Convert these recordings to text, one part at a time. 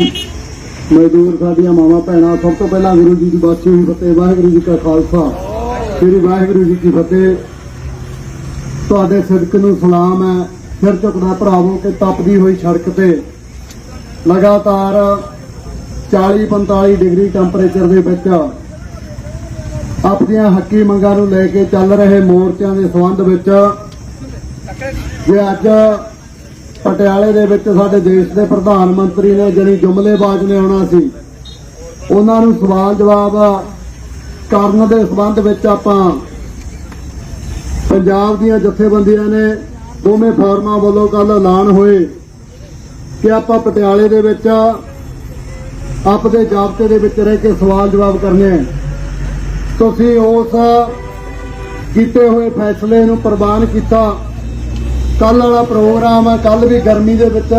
ਮਜ਼ਦੂਰ ਸਾਡੀਆਂ ਮਾਵਾਂ ਭੈਣਾਂ, ਸਭ ਤੋਂ ਪਹਿਲਾਂ ਗੁਰੂ ਜੀ ਦੀ ਬਾਛੀ ਹੋਈ ਫਤਿਹ, ਵਾਹਿਗੁਰੂ ਜੀ ਕਾ ਖਾਲਸਾ। ਸ੍ਰੀ ਵਾਹਿਗੁਰੂ ਜੀ ਕੀ ਫਤਿਹ। ਤੁਹਾਡੇ ਸਿਦਕ ਨੂੰ ਸਲਾਮ ਹੈ। ਸਿਰ ਝੁਕਦਾ ਭਰਾਵੋ ਕਿ ਤਪਦੀ ਹੋਈ ਸੜਕ ਤੇ। ਲਗਾਤਾਰ 40 45 ਡਿਗਰੀ ਟੈਂਪਰੇਚਰ ਦੇ ਵਿੱਚ ਆਪਣੀਆਂ ਹੱਕੀ ਮੰਗਾਂ ਨੂੰ ਲੈ ਕੇ ਚੱਲ ਰਹੇ ਮੋਰਚਿਆਂ ਦੇ ਸੰਬੰਧ ਵਿੱਚ। ਜੇ ਅੱਜ ਪਟਿਆਲੇ ਦੇ ਵਿੱਚ ਸਾਡੇ ਦੇਸ਼ ਦੇ ਪ੍ਰਧਾਨ ਮੰਤਰੀ ਨੇ ਜਿਹੜੀ ਜੁਮਲੇਬਾਜ਼ ਨੇ ਆਉਣਾ ਸੀ, ਉਹਨਾਂ ਨੂੰ ਸਵਾਲ ਜਵਾਬ ਕਰਨ ਦੇ ਸੰਬੰਧ ਵਿੱਚ ਆਪਾਂ ਪੰਜਾਬ ਦੀਆਂ ਜਥੇਬੰਦੀਆਂ ਨੇ ਦੋਵੇਂ ਫੋਰਮਾਂ ਵੱਲੋਂ ਕੱਲ ਐਲਾਨ ਹੋਏ ਕਿ ਆਪਾਂ ਪਟਿਆਲੇ ਦੇ ਵਿੱਚ ਆਪਦੇ ਜਾਬਤੇ ਦੇ ਵਿੱਚ ਰਹਿ ਕੇ ਸਵਾਲ ਜਵਾਬ ਕਰਨੇ ਤੁਸੀਂ ਉਸ ਕੀਤੇ ਹੋਏ ਫੈਸਲੇ ਨੂੰ ਪ੍ਰਵਾਨ ਕੀਤਾ ਕੱਲ ਵਾਲਾ ਪ੍ਰੋਗਰਾਮ ਹੈ ਕੱਲ ਵੀ ਗਰਮੀ ਦੇ ਵਿੱਚ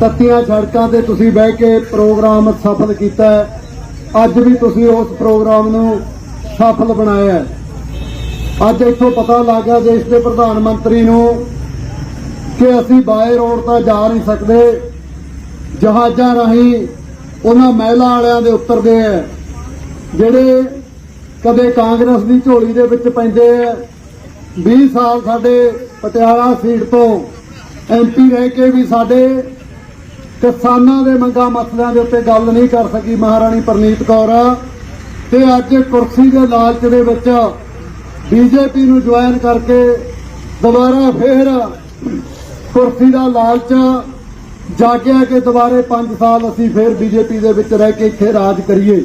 ਤੱਤੀਆਂ ਸੜਕਾਂ ਤੇ ਤੁਸੀਂ ਬਹਿ ਕੇ ਪ੍ਰੋਗਰਾਮ ਸਫਲ ਕੀਤਾ ਅੱਜ ਵੀ ਤੁਸੀਂ ਉਸ ਪ੍ਰੋਗਰਾਮ ਨੂੰ ਸਫਲ ਬਣਾਇਆ ਅੱਜ ਇੱਥੋਂ ਪਤਾ ਲੱਗ ਗਿਆ ਦੇਸ਼ ਦੇ ਪ੍ਰਧਾਨ ਮੰਤਰੀ ਨੂੰ ਕਿ ਅਸੀਂ ਬਾਏ ਰੋਡ ਤਾਂ ਜਾ ਨਹੀਂ ਸਕਦੇ, ਜਹਾਜ਼ਾਂ ਰਾਹੀਂ ਉਹਨਾਂ ਮਹਿਲਾ ਵਾਲਿਆਂ ਦੇ ਉੱਤਰਦੇ ਆ ਜਿਹੜੇ ਕਦੇ ਕਾਂਗਰਸ ਦੀ ਝੋਲੀ ਦੇ ਵਿੱਚ ਪੈਂਦੇ ਆ 20 ਸਾਲ ਸਾਡੇ ਪਟਿਆਲਾ ਸੀਟ ਤੋਂ ਐਮਪੀ ਰਹਿ ਕੇ ਵੀ ਸਾਡੇ ਕਿਸਾਨਾਂ ਦੇ ਮੰਗਾਂ ਮਸਲਿਆਂ ਦੇ ਉੱਤੇ ਗੱਲ ਨਹੀਂ ਕਰ ਸਕੀ ਮਹਾਰਾਣੀ ਪ੍ਰਨੀਤ ਕੌਰ। ਤੇ ਅੱਜ ਕੁਰਸੀ ਦੇ ਲਾਲਚ ਦੇ ਵਿੱਚ ਬੀਜੇਪੀ ਨੂੰ ਜੁਆਇਨ ਕਰਕੇ ਦੁਬਾਰਾ ਫੇਰ ਕੁਰਸੀ ਦਾ ਲਾਲਚ ਜਾਗਿਆ ਕਿ ਦੁਬਾਰੇ 5 ਸਾਲ ਅਸੀਂ ਫੇਰ ਬੀਜੇਪੀ ਦੇ ਵਿੱਚ ਰਹਿ ਕੇ ਇੱਥੇ ਰਾਜ ਕਰੀਏ।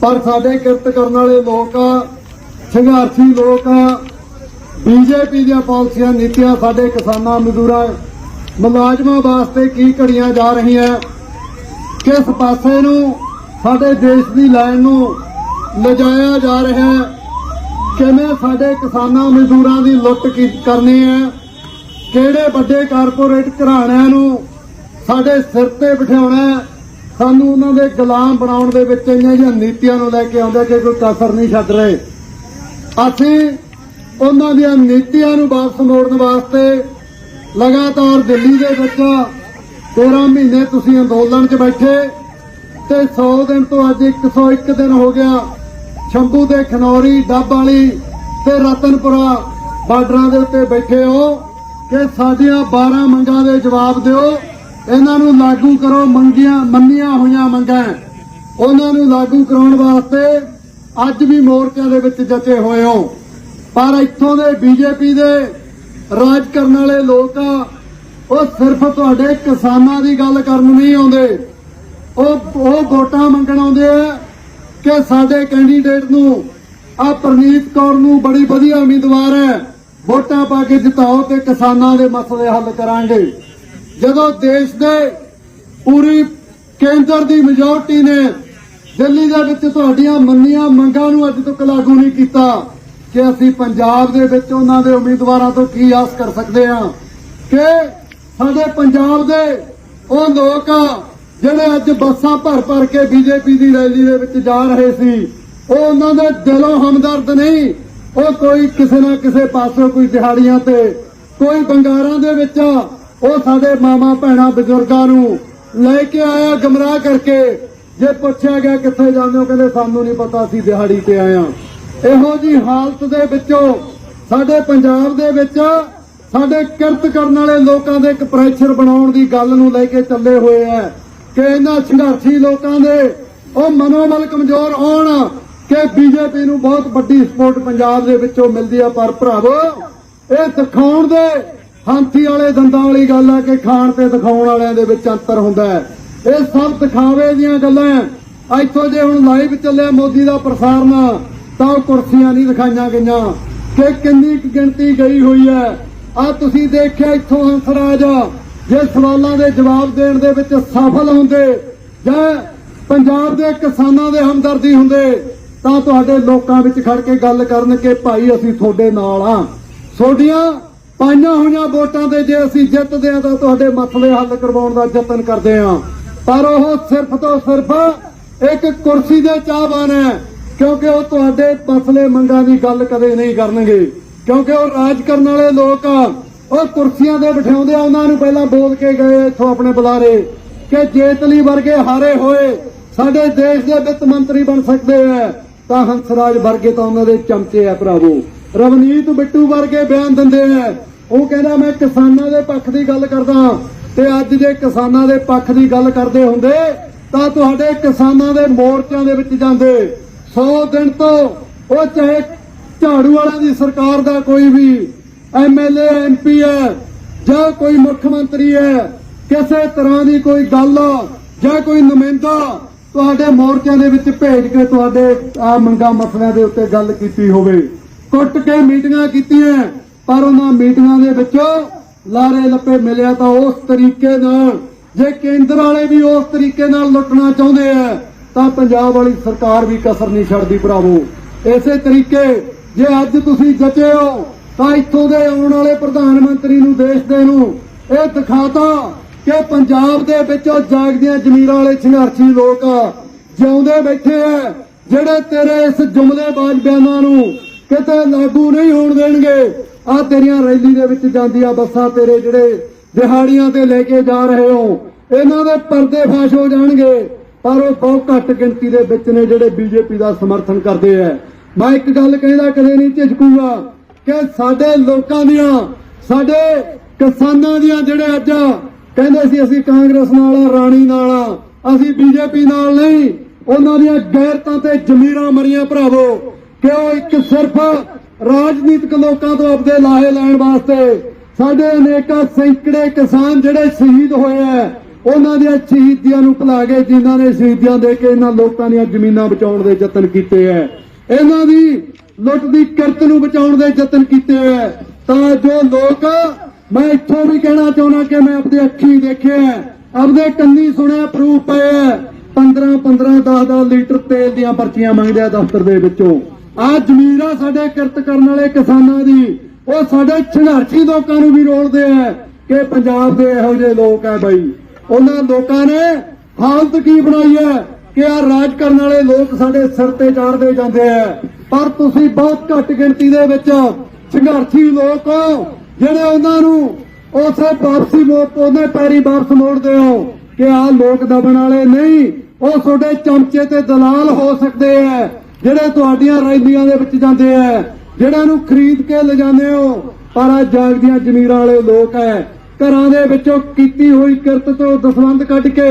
ਪਰ ਸਾਡੇ ਕਿਰਤ ਕਰਨ ਵਾਲੇ ਲੋਕ ਸੰਘਰਸ਼ੀ ਲੋਕ ਬੀਜੇਪੀ ਦੀਆਂ ਪਾਲਿਸੀਆਂ, ਨੀਤੀਆਂ ਸਾਡੇ ਕਿਸਾਨਾਂ, ਮਜ਼ਦੂਰਾਂ, ਮੁਲਾਜ਼ਮਾਂ ਵਾਸਤੇ ਕੀ ਘੜੀਆਂ ਜਾ ਰਹੀਆਂ? ਕਿਸ ਪਾਸੇ ਨੂੰ ਸਾਡੇ ਦੇਸ਼ ਦੀ ਲਾਈਨ ਨੂੰ ਲਿਜਾਇਆ ਜਾ ਰਿਹਾ ਕਿਵੇਂ ਸਾਡੇ ਕਿਸਾਨਾਂ, ਮਜ਼ਦੂਰਾਂ ਦੀ ਲੁੱਟ ਕਰਨੀ ਹੈ? ਕਿਹੜੇ ਵੱਡੇ ਕਾਰਪੋਰੇਟ ਘਰਾਣਿਆਂ ਨੂੰ ਸਾਡੇ ਸਿਰ ਤੇ ਬਿਠਾਉਣਾ ਸਾਨੂੰ ਉਹਨਾਂ ਦੇ ਗੁਲਾਮ ਬਣਾਉਣ ਦੇ ਵਿੱਚ ਇਹਨਾਂ ਜਿਹੀਆਂ ਨੀਤੀਆਂ ਨੂੰ ਲੈ ਕੇ ਆਉਂਦਾ ਕਿ ਕੋਈ ਕਸਰ ਨਹੀਂ ਛੱਡ ਰਹੇ। ਅਸੀਂ ਉਹਨਾਂ ਦੀਆਂ ਨੀਤੀਆਂ ਨੂੰ ਵਾਪਸ ਮੋੜਨ ਵਾਸਤੇ ਲਗਾਤਾਰ ਦਿੱਲੀ ਦੇ ਵਿੱਚ 13 ਮਹੀਨੇ ਤੁਸੀਂ ਅੰਦੋਲਨ 'ਚ ਬੈਠੇ ਤੇ 100 ਦਿਨ ਤੋਂ ਅੱਜ 101 ਦਿਨ ਹੋ ਗਿਆ ਸ਼ੰਭੂ ਦੇ ਖਨੌਰੀ, ਡੱਬ ਵਾਲੀ ਤੇ ਰਤਨਪੁਰਾ ਬਾਰਡਰਾਂ ਦੇ ਉੱਤੇ ਬੈਠੇ ਹੋ ਕਿ ਸਾਡੀਆਂ 12 ਮੰਗਾਂ ਦੇ ਜਵਾਬ ਦਿਓ। ਇਹਨਾਂ ਨੂੰ ਲਾਗੂ ਕਰੋ, ਮੰਗੀਆਂ, ਮੰਨੀਆਂ ਹੋਈਆਂ ਮੰਗਾਂ। ਉਹਨਾਂ ਨੂੰ ਲਾਗੂ ਕਰਾਉਣ ਵਾਸਤੇ ਅੱਜ ਵੀ ਮੋਰਚਿਆਂ ਦੇ ਵਿੱਚ ਜਚੇ ਹੋਏ ਹੋ। ਪਰ ਇੱਥੋਂ ਦੇ ਬੀਜੇਪੀ ਦੇ ਰਾਜ ਕਰਨ ਵਾਲੇ ਲੋਕ ਆ, ਉਹ ਸਿਰਫ ਤੁਹਾਡੇ ਕਿਸਾਨਾਂ ਦੀ ਗੱਲ ਕਰਨ ਨਹੀਂ ਆਉਂਦੇ। ਉਹ ਉਹ ਵੋਟਾਂ ਮੰਗਣ ਆਉਂਦੇ ਆ ਕਿ ਸਾਡੇ ਕੈਂਡੀਡੇਟ ਨੂੰ, ਆ ਪ੍ਰਨੀਤ ਕੌਰ ਨੂੰ ਬੜੀ ਵਧੀਆ ਉਮੀਦਵਾਰ ਹੈ। ਵੋਟਾਂ ਪਾ ਕੇ ਜਿਤਾਓ ਤੇ ਕਿਸਾਨਾਂ ਦੇ ਮਸਲੇ ਹੱਲ ਕਰਾਂਗੇ। ਜਦੋਂ ਦੇਸ਼ ਦੇ ਪੂਰੀ ਕੇਂਦਰ ਦੀ ਮੈਜੋਰਟੀ ਨੇ ਦਿੱਲੀ ਦੇ ਵਿੱਚ ਤੁਹਾਡੀਆਂ ਮੰਨੀਆਂ ਮੰਗਾਂ ਨੂੰ ਅੱਜ ਤੱਕ ਲਾਗੂ ਨਹੀਂ ਕੀਤਾ ਕਿ ਅਸੀਂ ਪੰਜਾਬ ਦੇ ਵਿੱਚ ਉਹਨਾਂ ਦੇ ਉਮੀਦਵਾਰਾਂ ਤੋਂ ਕੀ ਆਸ ਕਰ ਸਕਦੇ ਹਾਂ ਕਿ ਸਾਡੇ ਪੰਜਾਬ ਦੇ ਉਹ ਲੋਕ ਜਿਹੜੇ ਅੱਜ ਬੱਸਾਂ ਭਰ ਭਰ ਕੇ ਬੀਜੇਪੀ ਦੀ ਰੈਲੀ ਦੇ ਵਿੱਚ ਜਾ ਰਹੇ ਸੀ, ਉਹ ਉਹਨਾਂ ਦੇ ਦਿਲੋਂ ਹਮਦਰਦ ਨਹੀਂ। ਉਹ ਕੋਈ ਕਿਸੇ ਨਾ ਕਿਸੇ ਪਾਸੋਂ ਕੋਈ ਦਿਹਾੜੀਆਂ ਤੇ, ਕੋਈ ਬੰਗਾਰਾਂ ਦੇ ਵਿੱਚ ਉਹ ਸਾਡੇ ਮਾਮਾ ਭੈਣਾਂ, ਬਜ਼ੁਰਗਾਂ ਨੂੰ ਲੈ ਕੇ ਆਇਆ ਗਮਰਾਹ ਕਰਕੇ। ਜੇ ਪੁੱਛਿਆ ਗਿਆ ਕਿੱਥੇ ਜਾਂਦੇ ਹੋ, ਕਹਿੰਦੇ ਸਾਨੂੰ ਨਹੀਂ ਪਤਾ, ਅਸੀਂ ਦਿਹਾੜੀ ਤੇ ਆਏ ਹਾਂ। ਇਹੋ ਜੀ ਹਾਲਤ ਦੇ ਵਿੱਚੋਂ ਸਾਡੇ ਪੰਜਾਬ ਦੇ ਵਿੱਚ ਸਾਡੇ ਕਿਰਤ ਕਰਨ ਵਾਲੇ ਲੋਕਾਂ ਦੇ ਇੱਕ ਪ੍ਰੈਸ਼ਰ ਬਣਾਉਣ ਦੀ ਗੱਲ ਨੂੰ ਲੈ ਕੇ ਚੱਲੇ ਹੋਏ ਆ ਕਿ ਇਹਨਾਂ ਸੰਘਰਸ਼ੀ ਲੋਕਾਂ ਦੇ ਉਹ ਮਨੋਬਲ ਕਮਜ਼ੋਰ ਹੋਣ ਕਿ ਬੀਜੇਪੀ ਨੂੰ ਬਹੁਤ ਵੱਡੀ ਸਪੋਰਟ ਪੰਜਾਬ ਦੇ ਵਿੱਚੋਂ ਮਿਲਦੀ ਆ ਪਰ ਭਰਾਵੋ, ਇਹ ਦਿਖਾਉਣ ਦੇ ਹਾਂਥੀ ਵਾਲੇ ਦੰਦਾਂ ਵਾਲੀ ਗੱਲ ਆ ਕਿ ਖਾਣ ਤੇ ਦਿਖਾਉਣ ਵਾਲਿਆਂ ਦੇ ਵਿੱਚ ਅੰਤਰ ਹੁੰਦਾ ਹੈ ਇਹ ਸਭ ਦਿਖਾਵੇ ਦੀਆਂ ਗੱਲਾਂ ਹੈ। ਇੱਥੋਂ ਜੇ ਹੁਣ ਲਾਈਵ ਚੱਲਿਆ ਮੋਦੀ ਦਾ ਪ੍ਰਸਾਰਣ ਤਾਂ ਉਹ ਕੁਰਸੀਆਂ ਨਹੀਂ ਦਿਖਾਈਆਂ ਗਈਆਂ ਕਿ ਕਿੰਨੀ ਗਿਣਤੀ ਗਈ ਹੋਈ ਹੈ। ਆ ਤੁਸੀਂ ਦੇਖਿਆ ਇੱਥੋਂ ਹੰਸਰਾਜ, ਜੇ ਸਵਾਲਾਂ ਦੇ ਜਵਾਬ ਦੇਣ ਦੇ ਵਿੱਚ ਸਫਲ ਹੁੰਦੇ ਜਾਂ ਪੰਜਾਬ ਦੇ ਕਿਸਾਨਾਂ ਦੇ ਹਮਦਰਦੀ ਹੁੰਦੇ, ਤਾਂ ਤੁਹਾਡੇ ਲੋਕਾਂ ਵਿੱਚ ਖੜ ਕੇ ਗੱਲ ਕਰਨ ਕਿ ਭਾਈ ਅਸੀਂ ਤੁਹਾਡੇ ਨਾਲ ਆ ਤੁਹਾਡੀਆਂ ਪਾਈਆਂ ਹੋਈਆਂ ਵੋਟਾਂ ਤੇ ਜੇ ਅਸੀਂ ਜਿੱਤਦੇ ਆ ਤਾਂ ਤੁਹਾਡੇ ਮਸਲੇ ਹੱਲ ਕਰਵਾਉਣ ਦਾ ਯਤਨ ਕਰਦੇ ਆ ਪਰ ਉਹ ਸਿਰਫ ਤੋਂ ਸਿਰਫ ਇੱਕ ਕੁਰਸੀ ਦੇ ਚਾਹਵਾਨ ਹੈ। ਕਿਉਂਕਿ ਉਹ ਤੁਹਾਡੇ ਮਸਲੇ ਮੰਗਾਂ ਦੀ ਗੱਲ ਕਦੇ ਨਹੀਂ ਕਰਨਗੇ। ਕਿਉਂਕਿ ਉਹ ਰਾਜ ਕਰਨ ਵਾਲੇ ਲੋਕ ਆ। ਉਹ ਕੁਰਸੀਆਂ ਤੇ ਬਿਠਾਉਂਦੇ ਆ, ਉਹਨਾਂ ਨੂੰ ਪਹਿਲਾਂ ਬੋਲ ਕੇ ਗਏ ਇੱਥੋਂ ਆਪਣੇ ਬੁਲਾਰੇ ਕਿ ਜੇਤਲੀ ਵਰਗੇ ਹਾਰੇ ਹੋਏ, ਸਾਡੇ ਦੇਸ਼ ਦੇ ਵਿੱਤ ਮੰਤਰੀ ਬਣ ਸਕਦੇ ਆ। ਤਾਂ ਹੰਸਰਾਜ ਵਰਗੇ ਤਾਂ ਉਹਨਾਂ ਦੇ ਚਮਚੇ ਆ ਭਰਾਵੋ। ਰਵਨੀਤ ਬਿੱਟੂ ਵਰਗੇ ਬਿਆਨ ਦਿੰਦੇ ਆ। ਉਹ ਕਹਿੰਦਾ, ਮੈਂ ਕਿਸਾਨਾਂ ਦੇ ਪੱਖ ਦੀ ਗੱਲ ਕਰਦਾ ਤੇ ਅੱਜ ਜੇ ਕਿਸਾਨਾਂ ਦੇ ਪੱਖ ਦੀ ਗੱਲ ਕਰਦੇ ਹੁੰਦੇ, ਤਾਂ ਤੁਹਾਡੇ ਕਿਸਾਨਾਂ ਦੇ ਮੋਰਚਿਆਂ ਦੇ ਵਿੱਚ ਜਾਂਦੇ। 100 ਦਿਨ ਤੋਂ ਉਹ ਚਾਹੇ ਝਾੜੂ ਵਾਲਿਆਂ ਦੀ ਸਰਕਾਰ ਦਾ ਕੋਈ ਵੀ ਐਮਐਲਏ, ਐਮਪੀ ਹੈ ਜਾਂ ਕੋਈ ਮੁੱਖ ਮੰਤਰੀ ਹੈ, ਕਿਸੇ ਤਰ੍ਹਾਂ ਦੀ ਕੋਈ ਗੱਲ ਜਾਂ ਕੋਈ ਨੁਮਾਇੰਦਾ ਤੁਹਾਡੇ ਮੋਰਚਿਆਂ ਦੇ ਵਿੱਚ ਭੇਜ ਕੇ ਤੁਹਾਡੇ ਆ ਮੰਗਾ ਮਸਲਿਆਂ ਦੇ ਉੱਤੇ ਗੱਲ ਕੀਤੀ ਹੋਵੇ। ਕੁੱਟ ਕੇ ਮੀਟਿੰਗਾਂ ਕੀਤੀਆਂ, ਪਰ ਉਹਨਾਂ ਮੀਟਿੰਗਾਂ ਦੇ ਵਿੱਚ ਲਾਰੇ ਲੱਪੇ ਮਿਲਿਆ ਤਾਂ ਉਸ ਤਰੀਕੇ ਨਾਲ, ਜੇ ਕੇਂਦਰ ਵਾਲੇ ਵੀ ਉਸ ਤਰੀਕੇ ਨਾਲ ਲੁੱਟਣਾ ਚਾਹੁੰਦੇ ਆ ਤਾਂ ਪੰਜਾਬ ਵਾਲੀ ਸਰਕਾਰ ਵੀ ਕਸਰ ਨਹੀਂ ਛੱਡਦੀ ਭਰਾਵੋ। ਇਸੇ ਤਰੀਕੇ ਜੇ ਅੱਜ ਤੁਸੀਂ ਜਚੇ ਹੋ ਤਾਂ ਇੱਥੋਂ ਦੇ ਆਉਣ ਵਾਲੇ ਪ੍ਰਧਾਨ ਮੰਤਰੀ ਨੂੰ ਦੇਸ਼ ਦੇ ਨੂੰ ਇਹ ਦਿਖਾਤਾ ਕਿ ਪੰਜਾਬ ਦੇ ਵਿੱਚ ਉਹ ਜਾਗਦੀਆਂ ਜ਼ਮੀਰਾਂ ਵਾਲੇ ਸੰਘਰਸ਼ੀ ਲੋਕ ਜਿਉਂਦੇ ਬੈਠੇ ਆ, ਜਿਹੜੇ ਤੇਰੇ ਇਸ ਜੁਮਲੇਬਾਜ਼ ਬਿਆਨਾਂ ਨੂੰ ਕਿਤੇ ਲਾਗੂ ਨਹੀਂ ਹੋਣ ਦੇਣਗੇ। ਆ ਤੇਰੀਆਂ ਰੈਲੀ ਦੇ ਵਿੱਚ ਜਾਂਦੀਆਂ ਬੱਸਾਂ ਤੇਰੇ ਜਿਹੜੇ ਦਿਹਾੜੀਆਂ ਤੇ ਲੈ ਕੇ ਜਾ ਰਹੇ ਹੋ, ਇਹਨਾਂ ਦੇ ਪਰਦੇ ਫਾਸ਼ ਹੋ ਜਾਣਗੇ। ਪਰ ਉਹ ਬਹੁਤ ਘੱਟ ਗਿਣਤੀ ਦੇ ਵਿੱਚ ਨੇ ਜਿਹੜੇ ਬੀਜੇਪੀ ਦਾ ਸਮਰਥਨ ਕਰਦੇ ਆ। ਮੈਂ ਇੱਕ ਗੱਲ ਕਹਿੰਦਾ ਕਦੇ ਨਹੀਂ ਝਿਜਕੂਗਾ ਕਿ ਸਾਡੇ ਲੋਕਾਂ ਦੀਆਂ, ਸਾਡੇ ਕਿਸਾਨਾਂ ਦੀਆਂ ਜਿਹੜੇ ਅੱਜ ਕਹਿੰਦੇ ਸੀ ਅਸੀਂ ਕਾਂਗਰਸ ਨਾਲ ਆ, ਰਾਣੀ ਨਾਲ ਆ, ਅਸੀਂ ਬੀਜੇਪੀ ਨਾਲ ਨਹੀਂ, ਉਹਨਾਂ ਦੀਆਂ ਗੈਰਤਾਂ ਤੇ ਜ਼ਮੀਰਾਂ ਮਰੀਆਂ ਭਰਾਵੋ, ਕਿ ਉਹ ਇੱਕ ਸਿਰਫ ਰਾਜਨੀਤਿਕ ਲੋਕਾਂ ਤੋਂ ਆਪਦੇ ਲਾਹੇ ਲੈਣ ਵਾਸਤੇ ਸਾਡੇ ਅਨੇਕਾਂ ਸੈਂਕੜੇ ਕਿਸਾਨ ਜਿਹੜੇ ਸ਼ਹੀਦ ਹੋਏ ਆ ਉਹਨਾਂ ਦੀਆਂ ਸ਼ਹੀਦੀਆਂ ਨੂੰ ਭੁਲਾ ਕੇ ਜਿਨ੍ਹਾਂ ਨੇ ਸ਼ਹੀਦੀਆਂ ਦੇ ਕੇ ਇਹਨਾਂ ਲੋਕਾਂ ਦੀਆਂ ਜ਼ਮੀਨਾਂ ਬਚਾਉਣ ਦੇ ਯਤਨ ਕੀਤੇ ਐ। ਇਹਨਾਂ ਦੀ ਲੁੱਟ ਦੀ ਕਿਰਤ ਨੂੰ ਬਚਾਉਣ ਦੇ ਯਤਨ ਕੀਤੇ ਐ। ਤਾਂ ਜੋ ਲੋਕ, ਮੈਂ ਇੱਥੋਂ ਵੀ ਕਹਿਣਾ ਚਾਹੁੰਦਾ ਕਿ ਮੈਂ ਆਪਣੀ ਅੱਖੀ ਦੇਖਿਆ ਆਪਦੇ ਕੰਨੀ ਸੁਣਿਆ ਪ੍ਰੂਫ ਪਏ ਐ। 15 15 10 10 ਲੀਟਰ ਤੇਲ ਦੀਆਂ ਪਰਚੀਆਂ ਮੰਗਦੇ ਆ ਦਫ਼ਤਰ ਦੇ ਵਿੱਚੋਂ। ਆ ਜ਼ਮੀਰਾਂ ਸਾਡੇ ਕਿਰਤ ਕਰਨ ਵਾਲੇ ਕਿਸਾਨਾਂ ਦੀ। ਉਹ ਸਾਡੇ ਸੰਘਰਸ਼ੀ ਲੋਕਾਂ ਨੂੰ ਵੀ ਰੋਲਦੇ ਆ ਕਿ ਪੰਜਾਬ ਦੇ ਇਹੋ ਜਿਹੇ ਲੋਕ ਆ ਬਾਈ। ਉਹਨਾਂ ਲੋਕਾਂ ਨੇ ਹਾਲਤ ਕੀ ਬਣਾਈ ਹੈ ਕਿ ਆ ਰਾਜ ਕਰਨ ਵਾਲੇ ਲੋਕ ਸਾਡੇ ਸਿਰ ਤੇ ਚਾੜਦੇ ਜਾਂਦੇ ਆ। ਪਰ ਤੁਸੀਂ ਬਹੁਤ ਘੱਟ ਗਿਣਤੀ ਦੇ ਵਿੱਚ ਸੰਘਰਸ਼ੀ ਲੋਕ ਜਿਹੜੇ ਉਹਨਾਂ ਨੂੰ ਉਸੇ ਵਾਪਸੀ ਮੋੜ ਉਹਨੇ ਪੈਰੀ ਵਾਪਸ ਮੋੜਦੇ ਹੋ ਕਿ ਆ ਲੋਕ ਦਬਣ ਵਾਲੇ ਨਹੀਂ, ਉਹ ਤੁਹਾਡੇ ਚਮਚੇ ਤੇ ਦਲਾਲ ਹੋ ਸਕਦੇ ਆ, ਜਿਹੜੇ ਤੁਹਾਡੀਆਂ ਰੈਲੀਆਂ ਦੇ ਵਿੱਚ ਜਾਂਦੇ ਆ ਜਿਹੜਿਆਂ ਨੂੰ ਖਰੀਦ ਕੇ ਲਿਜਾਂਦੇ ਹੋ। ਪਰ ਆ ਜਾਗਦੀਆਂ ਜ਼ਮੀਰਾਂ ਵਾਲੇ ਲੋਕ ਐ ਘਰਾਂ ਦੇ ਵਿੱਚੋਂ ਕੀਤੀ ਹੋਈ ਕਿਰਤ ਤੋਂ ਦਸਵੰਦ ਕੱਢ ਕੇ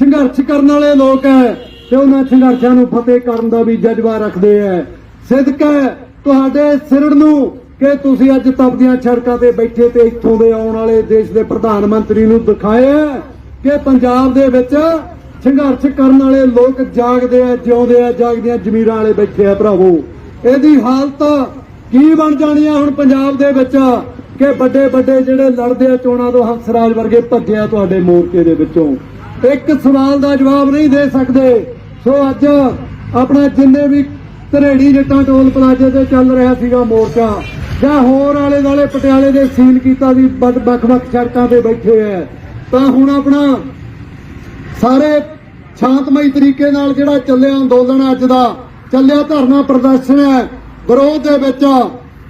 ਸੰਘਰਸ਼ ਕਰਨ ਵਾਲੇ ਲੋਕ ਹੈ ਤੇ ਉਹਨਾਂ ਸੰਘਰਸ਼ਾਂ ਨੂੰ ਫਤਿਹ ਕਰਨ ਦਾ ਵੀ ਜਜ਼ਬਾ ਰੱਖਦੇ ਐ ਸਿਦਕ ਹੈ ਤੁਹਾਡੇ ਸਿਰੜ ਨੂੰ ਕਿ ਤੁਸੀਂ ਅੱਜ ਤਪਦੀਆਂ ਸੜਕਾਂ ਤੇ ਬੈਠੇ ਤੇ ਇੱਥੋਂ ਦੇ ਆਉਣ ਵਾਲੇ ਦੇਸ਼ ਦੇ ਪ੍ਰਧਾਨ ਮੰਤਰੀ ਨੂੰ ਦਿਖਾਇਆ ਕਿ ਪੰਜਾਬ ਦੇ ਵਿੱਚ ਸੰਘਰਸ਼ ਕਰਨ ਵਾਲੇ ਲੋਕ ਜਾਗਦੇ ਆ ਜਿਉਂਦੇ ਆ ਜਾਗਦੀਆਂ ਜ਼ਮੀਰਾਂ ਵਾਲੇ ਬੈਠੇ ਆ ਭਰਾਵੋ। ਇਹਦੀ ਹਾਲਤ ਕੀ ਬਣ ਜਾਣੀ ਆ ਹੁਣ ਪੰਜਾਬ ਦੇ ਵਿੱਚ? ਕਿ ਵੱਡੇ ਵੱਡੇ ਜਿਹੜੇ ਲੜਦੇ ਆ ਚੋਣਾਂ ਤੋਂ ਹੰਸਰਾਜ ਵਰਗੇ ਭੱਜਿਆ ਤੁਹਾਡੇ ਮੋਰਚੇ ਦੇ ਵਿੱਚੋਂ। ਇੱਕ ਸਵਾਲ ਦਾ ਜਵਾਬ ਨਹੀਂ ਦੇ ਸਕਦੇ। ਸੋ ਅੱਜ ਆਪਣਾ ਜਿੰਨੇ ਵੀ ਧਰੇੜੀ ਜੱਟਾਂ ਟੋਲ ਪਲਾਜ਼ੇ ਤੇ ਚੱਲ ਰਿਹਾ ਸੀਗਾ ਮੋਰਚਾ, ਜਾਂ ਹੋਰ ਆਲੇ ਦੁਆਲੇ ਪਟਿਆਲੇ ਦੇ ਸੀਲ ਕੀਤਾ ਵੀ ਵੱਖ ਵੱਖ ਸੜਕਾਂ ਤੇ ਬੈਠੇ ਐ ਤਾਂ ਹੁਣ ਆਪਣਾ ਸਾਰੇ ਸ਼ਾਂਤਮਈ ਤਰੀਕੇ ਨਾਲ ਜਿਹੜਾ ਚੱਲਿਆ ਅੰਦੋਲਨ ਅੱਜ ਦਾ, ਚੱਲਿਆ ਧਰਨਾ ਪ੍ਰਦਰਸ਼ਨ ਹੈ, ਵਿਰੋਧ ਦੇ ਵਿੱਚ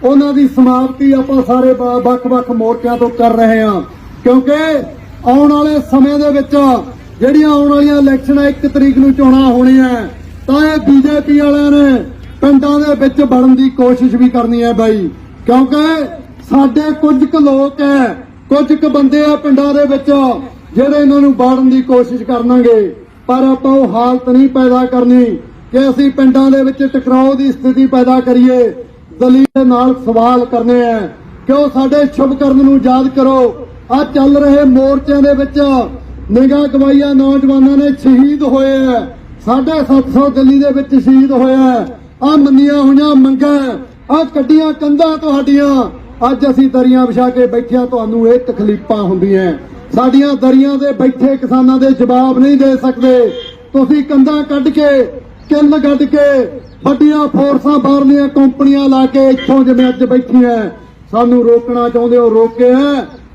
ਉਹਨਾਂ ਦੀ ਸਮਾਪਤੀ ਆਪਾਂ ਸਾਰੇ ਵੱਖ-ਵੱਖ ਮੋਰਚਿਆਂ ਤੋਂ ਕਰ ਰਹੇ ਹਾਂ। ਕਿਉਂਕਿ ਆਉਣ ਵਾਲੇ ਸਮੇਂ ਦੇ ਵਿੱਚ ਜਿਹੜੀਆਂ ਆਉਣ ਵਾਲੀਆਂ ਇਲੈਕਸ਼ਨਾਂ 1 ਤਰੀਕ ਨੂੰ ਚੋਣਾਂ ਹੋਣੀਆਂ ਤਾਂ ਇਹ ਬੀਜੇਪੀ ਵਾਲਿਆਂ ਨੇ ਪਿੰਡਾਂ ਦੇ ਵਿੱਚ ਵੜਨ ਦੀ ਕੋਸ਼ਿਸ਼ ਵੀ ਕਰਨੀ ਹੈ ਬਾਈ। ਕਿਉਂਕਿ ਸਾਡੇ ਕੁਝ ਕੁ ਲੋਕ ਹੈ, ਕੁਝ ਕੁ ਬੰਦੇ ਆ ਪਿੰਡਾਂ ਦੇ ਵਿੱਚ ਜਿਹੜੇ ਇਹਨਾਂ ਨੂੰ ਬਾੜਨ ਦੀ ਕੋਸ਼ਿਸ਼ ਕਰਨਗੇ। ਪਰ ਆਪਾਂ ਉਹ ਹਾਲਤ ਨਹੀਂ ਪੈਦਾ ਕਰਨੀ ਕਿ ਅਸੀਂ ਪਿੰਡਾਂ ਦੇ ਵਿੱਚ ਟਕਰਾਓ ਦੀ ਸਥਿਤੀ ਪੈਦਾ ਕਰੀਏ। ਦਲੀਲ ਦੇ ਨਾਲ ਸਵਾਲ ਕਰਨੇ ਆ। ਕਿ ਸਾਡੇ ਸ਼ੁਭ ਕਰਨ ਨੂੰ ਯਾਦ ਕਰੋ, ਆ ਚੱਲ ਰਹੇ ਮੋਰਚਿਆਂ ਦੇ ਵਿੱਚ ਨਿਗਾਹ ਗਵਾਈਆਂ ਨੌਜਵਾਨਾਂ ਨੇ ਸ਼ਹੀਦ ਹੋਏ ਆ। 750 ਦਿੱਲੀ ਦੇ ਵਿੱਚ ਸ਼ਹੀਦ ਹੋਇਆ ਆ। ਮੰਨੀਆਂ ਹੋਈਆਂ ਮੰਗਾਂ, ਆ ਕੱਡੀਆਂ ਕੰਧਾਂ ਤੁਹਾਡੀਆਂ। ਅੱਜ ਅਸੀਂ ਦਰੀਆਂ ਵਿਛਾ ਕੇ ਬੈਠਿਆ ਤੁਹਾਨੂੰ ਇਹ ਤਕਲੀਫਾਂ ਹੁੰਦੀਆਂ। ਸਾਡੀਆਂ ਦਰੀਆਂ ਦੇ ਬੈਠੇ ਕਿਸਾਨਾਂ ਦੇ ਜਵਾਬ ਨਹੀਂ ਦੇ ਸਕਦੇ। ਤੁਸੀਂ ਕੰਧਾਂ ਕੱਢ ਕੇ ਕਿੱਲ ਕੱਢ ਕੇ ਵੱਡੀਆਂ ਫੋਰਸਾਂ ਬਾਹਰਲੀਆਂ ਕੰਪਨੀਆਂ ਲਾ ਕੇ ਇੱਥੋਂ ਜਿਵੇਂ ਅੱਜ ਬੈਠੀਆਂ ਸਾਨੂੰ ਰੋਕਣਾ ਚਾਹੁੰਦੇ ਹੋ, ਰੋਕੇ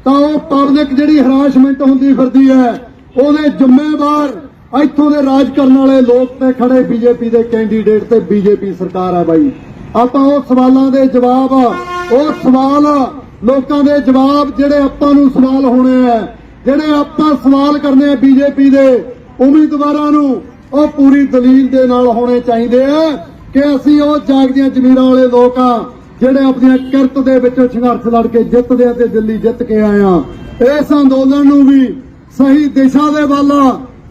ਤਾਂ ਉਹ ਪਬਲਿਕ ਜਿਹੜੀ ਹਰਾਸਮੈਂਟ ਹੁੰਦੀ ਫਿਰਦੀ ਹੈ ਉਹਦੇ ਜ਼ਿੰਮੇਵਾਰ ਇੱਥੋਂ ਦੇ ਰਾਜ ਕਰਨ ਵਾਲੇ ਲੋਕ ਤੇ ਖੜੇ ਬੀਜੇਪੀ ਦੇ ਕੈਂਡੀਡੇਟ ਤੇ ਬੀਜੇਪੀ ਸਰਕਾਰ ਆ ਬਾਈ। ਆਪਾਂ ਉਹ ਸਵਾਲਾਂ ਦੇ ਜਵਾਬ ਉਹ ਸਵਾਲ ਲੋਕਾਂ ਦੇ ਜਵਾਬ ਜਿਹੜੇ ਆਪਾਂ ਨੂੰ ਸਵਾਲ ਹੋਣੇ ਆ ਜਿਹੜੇ ਆਪਾਂ ਸਵਾਲ ਕਰਨੇ ਆ ਬੀਜੇਪੀ ਦੇ ਉਮੀਦਵਾਰਾਂ ਨੂੰ ਉਹ ਪੂਰੀ ਦਲੀਲ ਦੇ ਨਾਲ ਹੋਣੇ ਚਾਹੀਦੇ ਆ ਕਿ ਅਸੀਂ ਉਹ ਜਾਗਦੀਆਂ ਜ਼ਮੀਰਾਂ ਵਾਲੇ ਲੋਕ ਆ, ਜਿਹੜੇ ਆਪਣੀਆਂ ਕਿਰਤ ਦੇ ਵਿੱਚੋਂ ਸੰਘਰਸ਼ ਲੜ ਕੇ ਜਿੱਤਦੇ ਆ ਤੇ ਦਿੱਲੀ ਜਿੱਤ ਕੇ ਆਏ ਆ। ਇਸ ਅੰਦੋਲਨ ਨੂੰ ਵੀ ਸਹੀ ਦਿਸ਼ਾ ਦੇ ਵੱਲ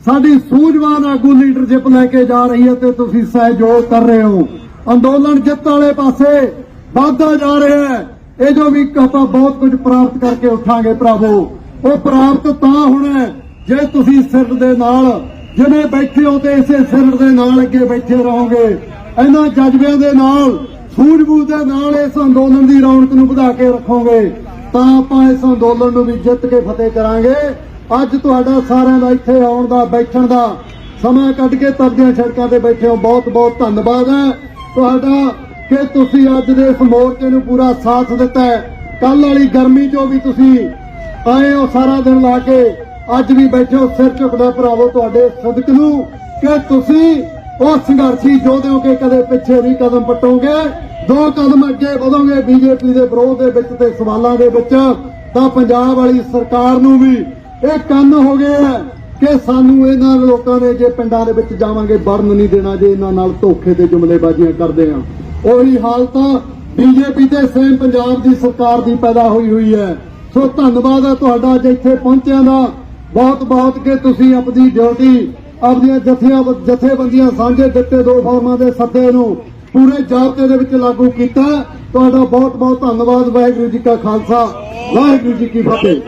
ਸਾਡੀ ਸੂਝਵਾਨ ਆਗੂ ਲੀਡਰਸ਼ਿਪ ਲੈ ਕੇ ਜਾ ਰਹੀ ਹੈ ਤੇ ਤੁਸੀਂ ਸਹਿਯੋਗ ਕਰ ਰਹੇ ਹੋ। ਅੰਦੋਲਨ ਜਿੱਤ ਵਾਲੇ ਪਾਸੇ ਵਾਧਾ ਜਾ ਰਿਹਾ ਹੈ। ਇਹ ਜੋ ਵੀ ਆਪਾਂ ਬਹੁਤ ਕੁਝ ਪ੍ਰਾਪਤ ਕਰਕੇ ਉਠਾਂਗੇ ਭਰਾਵੋ, ਉਹ ਪ੍ਰਾਪਤ ਤਾਂ ਹੋਣਾ ਜੇ ਤੁਸੀਂ ਸਿਰ ਦੇ ਨਾਲ ਜਿਵੇਂ ਬੈਠੇ ਹੋ ਤੇ ਇਸੇ ਸਿਰ ਦੇ ਨਾਲ ਅੱਗੇ ਬੈਠੇ ਰਹੋਗੇ। ਇਹਨਾਂ ਜਜ਼ਬਿਆਂ ਦੇ ਨਾਲ, ਸੂਝ-ਬੂਝ ਦੇ ਨਾਲ ਇਸ ਅੰਦੋਲਨ ਦੀ ਰੌਣਕ ਨੂੰ ਵਧਾ ਕੇ ਰੱਖੋਗੇ। ਤਾਂ ਆਪਾਂ ਇਸ ਅੰਦੋਲਨ ਨੂੰ ਵੀ ਜਿੱਤ ਕੇ ਫਤਿਹ ਕਰਾਂਗੇ। ਅੱਜ ਤੁਹਾਡਾ ਸਾਰਿਆਂ ਦਾ ਇੱਥੇ ਆਉਣ ਦਾ, ਬੈਠਣ ਦਾ ਸਮਾਂ ਕੱਢ ਕੇ ਤਪਦੀਆਂ ਸੜਕਾਂ ਤੇ ਬੈਠੇ ਹੋ। ਬਹੁਤ ਬਹੁਤ ਧੰਨਵਾਦ ਹੈ। ਤੁਹਾਡਾ ਕਿ ਤੁਸੀਂ ਅੱਜ ਦੇ ਇਸ ਮੋਰਚੇ ਨੂੰ ਪੂਰਾ ਸਾਥ ਦਿੱਤਾ ਕੱਲ ਵਾਲੀ ਗਰਮੀ ਚੋਂ ਵੀ ਤੁਸੀਂ ਆਏ ਹੋ ਸਾਰਾ ਦਿਨ ਲਾ ਕੇ। ਅੱਜ ਵੀ ਬੈਠੇ ਹੋ ਸਿਰ ਝੁਕਦਾ ਭਰਾਵੋ ਤੁਹਾਡੇ ਸਦਕ ਨੂੰ ਕਿ ਤੁਸੀਂ ਉਹ ਸੰਘਰਸ਼ੀ ਯੋਧੇ ਹੋ ਕੇ ਕਦੇ ਪਿੱਛੇ ਨਹੀਂ ਕਦਮ ਪਟੋਗੇ, ਦੋ ਕਦਮ ਅੱਗੇ ਵਧੋਗੇ ਬੀਜੇਪੀ ਦੇ ਵਿਰੋਧ ਦੇ ਵਿੱਚ ਤੇ ਸਵਾਲਾਂ ਦੇ ਵਿੱਚ, ਤਾਂ ਪੰਜਾਬ ਵਾਲੀ ਸਰਕਾਰ ਨੂੰ ਵੀ ਇਹ ਕੰਨ ਹੋ ਗਏ ਹੈ ਕਿ ਸਾਨੂੰ ਇਹਨਾਂ ਲੋਕਾਂ ਨੇ ਜੇ ਪਿੰਡਾਂ ਦੇ ਵਿੱਚ ਜਾਵਾਂਗੇ ਵੜਨ ਨਹੀਂ ਦੇਣਾ ਜੇ ਇਹਨਾਂ ਨਾਲ ਧੋਖੇ ਤੇ ਜੁਮਲੇਬਾਜ਼ੀਆਂ ਕਰਦੇ ਆ। ਉਹੀ ਹਾਲਤ ਬੀਜੇਪੀ ਤੇ ਸੇਮ ਪੰਜਾਬ ਦੀ ਸਰਕਾਰ ਦੀ ਪੈਦਾ ਹੋਈ ਹੋਈ ਹੈ। ਸੋ ਧੰਨਵਾਦ ਹੈ ਤੁਹਾਡਾ ਅੱਜ ਇੱਥੇ ਪਹੁੰਚਿਆਂ ਦਾ। ਬਹੁਤ ਬਹੁਤ ਕਿ ਤੁਸੀਂ ਆਪਣੀ ਡਿਊਟੀ, ਆਪਣੀਆਂ ਜਥਿਆਂ ਜਥੇਬੰਦੀਆਂ ਸਾਂਝੇ ਦਿੱਤੇ ਦੋ ਫਾਰਮਾਂ ਦੇ ਸੱਦੇ ਨੂੰ ਪੂਰੇ ਜਾਬਤੇ ਦੇ ਵਿੱਚ ਲਾਗੂ ਕੀਤਾ। ਤੁਹਾਡਾ ਬਹੁਤ ਬਹੁਤ ਧੰਨਵਾਦ, ਵਾਹਿਗੁਰੂ ਜੀ ਕਾ ਖਾਲਸਾ, ਵਾਹਿਗੁਰੂ ਜੀ ਕੀ ਫਤਿਹ।